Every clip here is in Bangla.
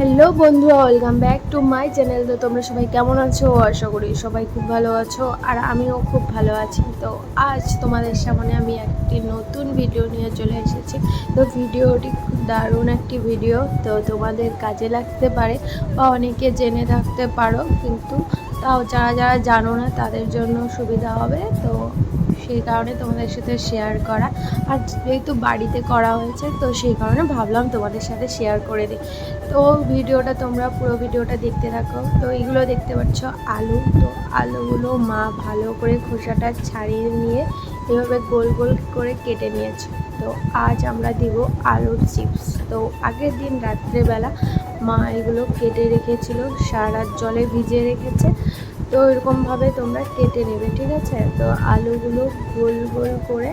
হ্যালো বন্ধুরা, welcome back to my channel. তো তোমরা সবাই কেমন আছো? আশা করি সবাই খুব ভালো আছো, আর আমিও খুব ভালো আছি। তো আজ তোমাদের সামনে আমি একটি নতুন ভিডিও নিয়ে চলে এসেছি। তো ভিডিওটি খুব দারুণ একটি ভিডিও। তো তোমাদের কাজে লাগতে পারে বা অনেকে জেনে থাকতে পারো, কিন্তু তাও যারা যারা জানো না, তাদের জন্য সুবিধা হবে। তো সেই কারণে তোমাদের সাথে শেয়ার করা। আর যেহেতু বাড়িতে করা হয়েছে, তো সেই কারণে ভাবলাম তোমাদের সাথে শেয়ার করে দিই। তো ভিডিওটা তোমরা পুরো ভিডিওটা দেখতে থাকো। তো এগুলো দেখতে পাচ্ছ, আলু। তো আলুগুলো মা ভালো করে খোসাটা ছাড়িয়ে নিয়ে এভাবে গোল গোল করে কেটে নিয়েছে। তো আজ আমরা দিব আলুর চিপস। তো আগের দিন রাত্রেবেলা মা এগুলো কেটে রেখেছিল, সারা জলে ভিজিয়ে রেখেছে। তো এরকমভাবে তোমরা কেটে নেবে, ঠিক আছে? তো আলুগুলো গোল গোল করে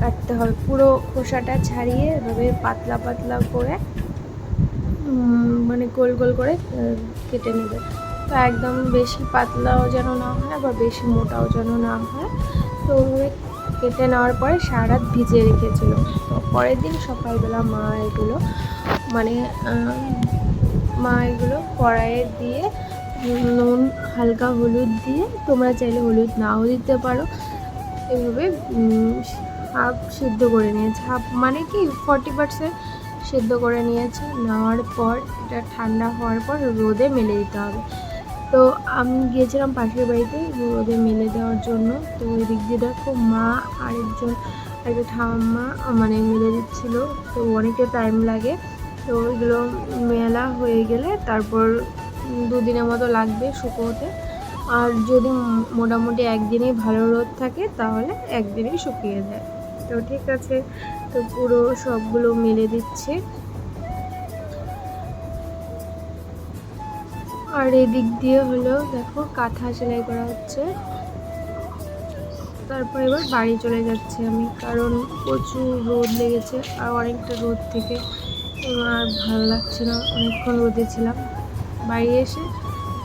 কাটতে হবে। পুরো খোসাটা ছাড়িয়ে এভাবে পাতলা পাতলা করে মানে গোল গোল করে কেটে নেবে। তো একদম বেশি পাতলাও যেন না হয় বা বেশি মোটাও যেন না হয়। তো ওইভাবে কেটে নেওয়ার পরে সারা রাত ভিজিয়ে রেখেছিল। তো পরের দিন সকালবেলা মা এগুলো মানে মা এগুলো কড়াইয়ে দিয়ে নুন, হালকা হলুদ দিয়ে তোমরা চাইলে হলুদ নাও দিতে পারো। এভাবে হাফ সিদ্ধ করে নিয়েছে। হাফ মানে কি? ফর্টি পার্সেন্ট সিদ্ধ করে নিয়েছে। নেওয়ার পর, এটা ঠান্ডা হওয়ার পর রোদে মেলে দিতে হবে। তো আমি গিয়েছিলাম পাশের বাড়িতে, রোদে মেলে দেওয়ার জন্য। তো ওই দিক দিয়ে দেখো মা আরেকজন একটা ঠাম্মা মানে মেলে দিচ্ছিল। তো অনেকটা টাইম লাগে। তো ওইগুলো মেলা হয়ে গেলে তারপর দুদিনের মতো লাগবে শুকোতে আর যদি মোটামুটি একদিনেই ভালো রোদ থাকে, তাহলে একদিনেই শুকিয়ে যায়। তো ঠিক আছে, তো পুরো সবগুলো মেলে দিচ্ছে। আর এদিক দিয়ে হলো, দেখো, কাঁথা সেলাই করা হচ্ছে। তারপর এবার বাড়ি চলে যাচ্ছে আমি, কারণ প্রচুর রোদ লেগেছে, আর অনেকটা রোদ থেকে আর ভালো লাগছে না। অনেকক্ষণ রোদে ছিলাম। বাড়ি এসে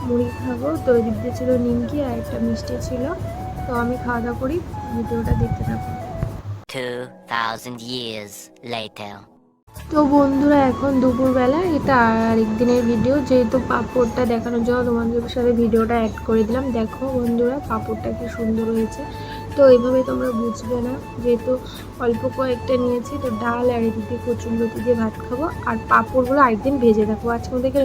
মুড়ি খাব। তো ওই ছিল নিমকি আর একটা মিষ্টি ছিল। তো আমি খাওয়া দাওয়া করি ভিডিওটা দেখতে থাকো। 2,000 years later. তো বন্ধুরা এখন দুপুরবেলা এটা আরেক দিনের ভিডিও যেহেতু পাঁপড়টা দেখানোর জন্য তোমাদের সাথে ভিডিওটা অ্যাড করে দিলাম। দেখো বন্ধুরা পাঁপড়টা কি সুন্দর হয়েছে। তো এইভাবে তোমরা বুঝবে না যেহেতু অল্প কয়েকটা নিয়েছি তো ডাল আর এদিকে কচুর লতি দিয়ে ভাত খাব। আর পাঁপড়গুলো আরেকদিন ভেজে রাখব আজকে দেখে